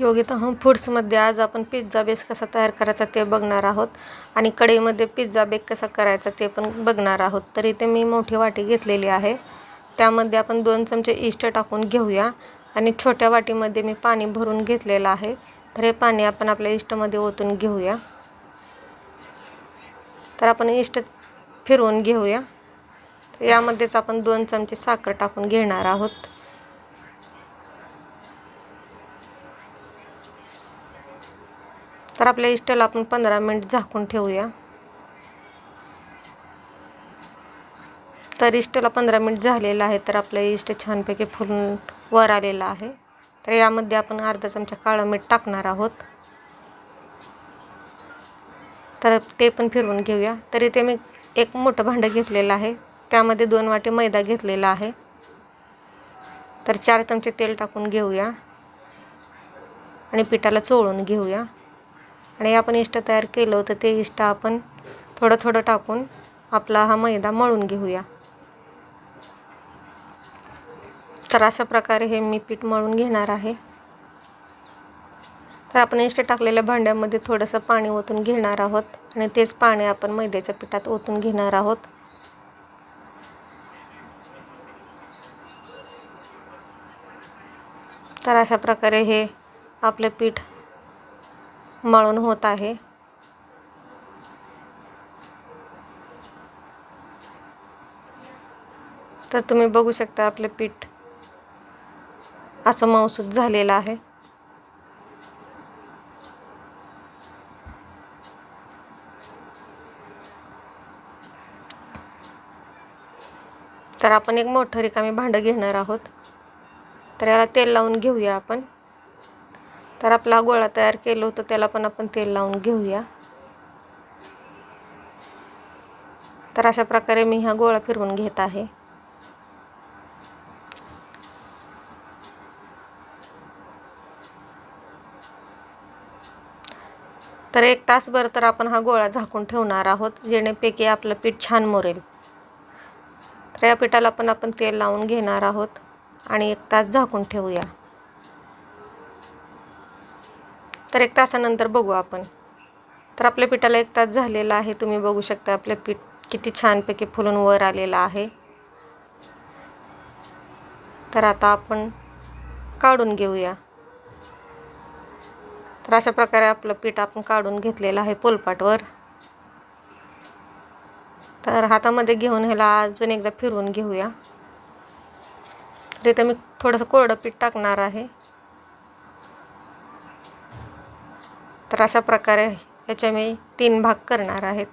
Yogita home फूड्समध्ये आज आपण pizza base कसा तयार करायचा ते बघणार आहोत. आणि कढईमध्ये पिझ्झा बेक कसा करायचा ते पण बघणार आहोत. तर इथे मी मोठी वाटी घेतलेली आहे. त्यामध्ये आपण दोन चमचे इस्ट टाकून घेऊया. आणि छोट्या वाटीमध्ये मी पाणी भरून घेतलेलं आहे. तर हे पाणी आपण आपल्या इस्टमध्ये ओतून घेऊया. तर आपण इस्ट फिरवून घेऊया. यामध्येच आपण दोन चमचे साखर टाकून घेणार आहोत. तर आपल्या इष्टाला आपण पंधरा मिनिट झाकून ठेवूया. तर इस्टला पंधरा मिनिट झालेलं आहे तर आपलं इस्ट छानपैकी फुलून वर आलेलं आहे. तर यामध्ये आपण अर्धा चमचा काळं मीठ टाकणार आहोत. तर ते पण फिरवून घेऊया. तर इथे मी एक मोठं भांडं घेतलेलं आहे. त्यामध्ये दोन वाटे मैदा घेतलेला आहे. तर चार चमचे तेल टाकून घेऊया. आणि पिठाला चोळून घेऊया. आणि आपण इष्ट तयार केलं होतं ते इष्ट आपण थोडं थोडं टाकून आपला हा मैदा मळून घेऊया. तर अशा प्रकारे हे मी पीठ मळून घेणार आहे. तर आपण इष्ट टाकलेल्या भांड्यामध्ये थोडंसं पाणी ओतून घेणार आहोत आणि तेच पाणी आपण मैद्याच्या पिठात ओतून घेणार आहोत. तर अशा प्रकारे हे आपलं पीठ मळून होत आहे. तर तुम्ही बघू शकता आपलं पीठ असं मऊसूत झालेलं आहे. तर आपण एक मोठं रिकामी भांडं घेणार आहोत. तर याला तेल लावून घेऊया आपण. तर आपला गोळा तयार केला होता त्याला पण आपण तेल लावून घेऊया. तर अशा प्रकारे मी हा गोळा फिरवून घेत आहे. तर एक तासभर तर आपण हा गोळा झाकून ठेवणार आहोत जेणेपैकी आपलं पीठ छान मोरेल. तर या पिठाला पण आपण तेल लावून घेणार आहोत आणि एक तास झाकून ठेवूया. तर एक तासानंतर बघू आपण. तर आपल्या पिठाला एक तास झालेला आहे. तुम्ही बघू शकता आपलं पीठ किती छानपैकी फुलून वर आलेलं आहे. तर आता आपण काढून घेऊया. तर अशा प्रकारे आपलं पीठ आपण काढून घेतलेलं आहे पोलपाटवर. तर हातामध्ये घेऊन ह्याला अजून एकदा फिरवून घेऊया. तर इथं मी थोडंसं कोरडं पीठ टाकणार आहे. तर अशा प्रकारे याचे मी तीन भाग करणार आहेत.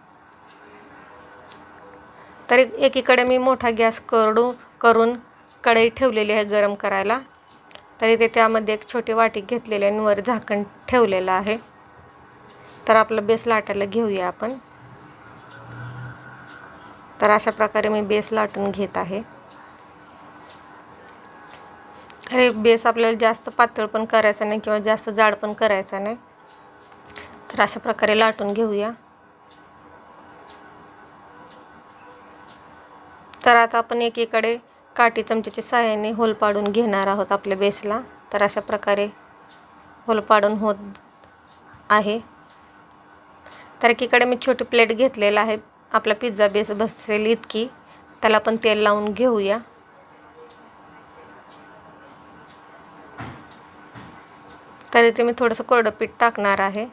तर एकीकडे मी मोठा गॅस करडू करून कढई ठेवलेली आहे गरम करायला. तर इथे त्यामध्ये एक छोटी वाटी घेतलेली आणि वर झाकण ठेवलेलं आहे. तर आपलं बेस लाटायला घेऊया आपण. तर अशा प्रकारे मी बेस लाटून घेत आहे. तर बेस आपल्याला जास्त पातळ पण करायचं नाही किंवा जास्त जाड पण करायचा नाही. तर अशा प्रकारे लाटून घेऊया. तर आता आपण एकीकडे काठी चमच्याच्या सहाय्याने होल पाडून घेणार आहोत आपल्या बेसला. तर अशा प्रकारे होल पाडून होत आहे. तर एकीकडे मी छोटी प्लेट घेतलेला आहे. आपला पिझ्झा बेस बसेल इतकी. त्याला आपण तेल लावून घेऊया. तर इथे मी थोडंसं कोरडं पीठ टाकणार आहे.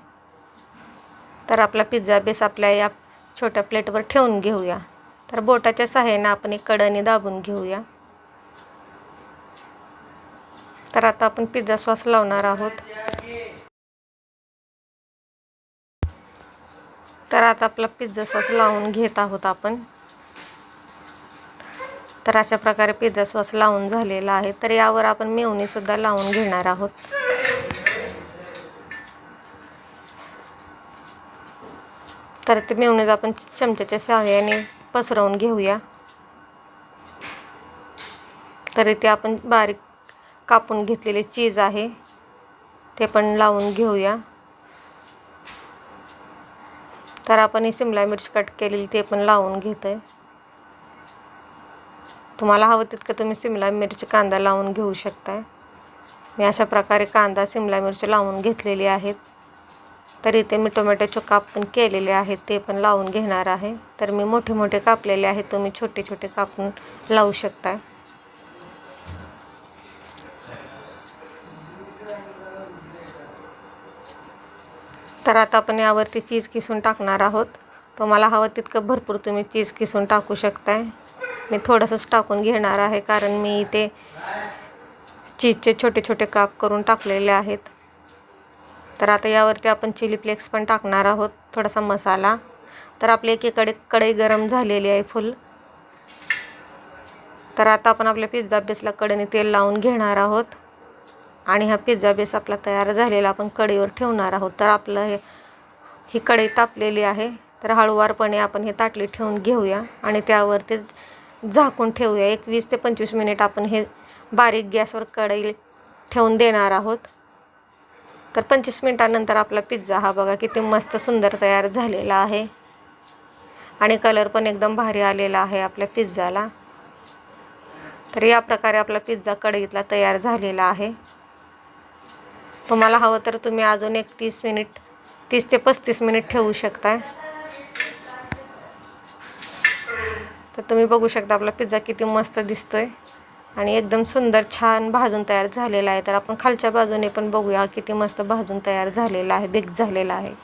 तर आपला पिझ्झा बेस आपल्या या छोट्या प्लेटवर ठेवून घेऊया. तर बोटाच्या सहाय्याने आपण एक कडणी दाबून घेऊया. तर आता आपण पिझ्झा सॉस लावणार आहोत. तर आता आपला पिझ्झा सॉस लावून घेत आहोत आपण. तर अशा प्रकारे पिझ्झा सॉस लावून झालेला आहे. तर यावर आपण मेवणीसुद्धा लावून घेणार आहोत. तर ते मेवणीज आपण चमच्याच्या सहाय्याने पसरवून घेऊया. तर इथे आपण बारीक कापून घेतलेले चीज आहे ते पण लावून घेऊया. तर आपण ही सिमला मिर्च कट केलेली ते पण लावून घेतो आहे तुम्हाला हवं तितकं तुम्ही सिमला मिरची कांदा लावून घेऊ शकताय. मी अशा प्रकारे कांदा सिमला मिरची लावून घेतलेली आहेत. तर इथे मी टोमॅटोचे काप पण केलेले आहेत ते पण लावून घेणार आहे. तर मी मोठे मोठे कापलेले आहेत तुम्ही छोटे छोटे कापून लावू शकता. तर आता आपण यावरती चीज किसून टाकणार आहोत. तुम्हाला हवं तितकं भरपूर तुम्ही चीज किसून टाकू शकताय. मी थोडंसंच टाकून घेणार आहे कारण मी इथे चीजचे छोटे छोटे काप करून टाकलेले आहेत. तर आता यावरती आपण चिली फ्लेक्स पण टाकणार आहोत थोडासा मसाला. तर आपली एकीकडे कढई गरम झालेली आहे फुल. तर आता आपण आपल्या पिझ्झा बेसला कडेने तेल लावून घेणार आहोत. आणि हा पिझ्झा बेस आपला तयार झालेला आपण कढईवर ठेवणार आहोत. तर आपलं हे ही कढई तापलेली आहे. तर हळूवारपणे आपण हे ताटली ठेवून घेऊया आणि त्यावरती झाकून ठेवूया. एक वीस ते पंचवीस मिनिट आपण हे बारीक गॅसवर कढई ठेवून देणार आहोत. तर पंचवीस मिनटानंतर आपला पिझ्झा हा बघा किती मस्त सुंदर तयार झालेला आहे. आणि कलर पण एकदम भारी आलेला आहे आपल्या पिझ्झाला तर या प्रकारे आपला पिझ्झा कढईतला तयार झालेला आहे. तुम्हाला हवं तर तुम्ही अजून एक तीस मिनिट तीस ते पस्तीस मिनिट ठेवू शकताय. तर तुम्ही बघू शकता आपला पिझ्झा किती मस्त दिसतोय. आणि एकदम सुंदर छान भाजून तयार झालेला आहे. तर आपण खालच्या बाजूने पण बघूया किती मस्त भाजून तयार झालेला आहे बेक झालेला आहे.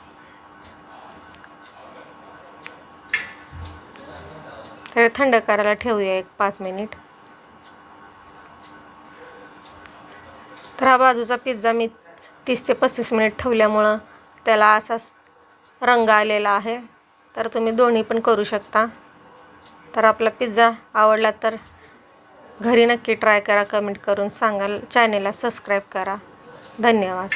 तर थंड करायला ठेवूया एक पाच मिनिट. तर हा बाजूचा पिझ्झा मी तीस ते पस्तीस मिनिट ठेवल्यामुळं त्याला असाच रंग आलेला आहे. तर तुम्ही दोन्ही पण करू शकता. तर आपला पिझ्झा आवडला तर घरी नक्की ट्राय करा कमेंट करून सांगाल. चॅनेलला सबस्क्राईब करा. धन्यवाद.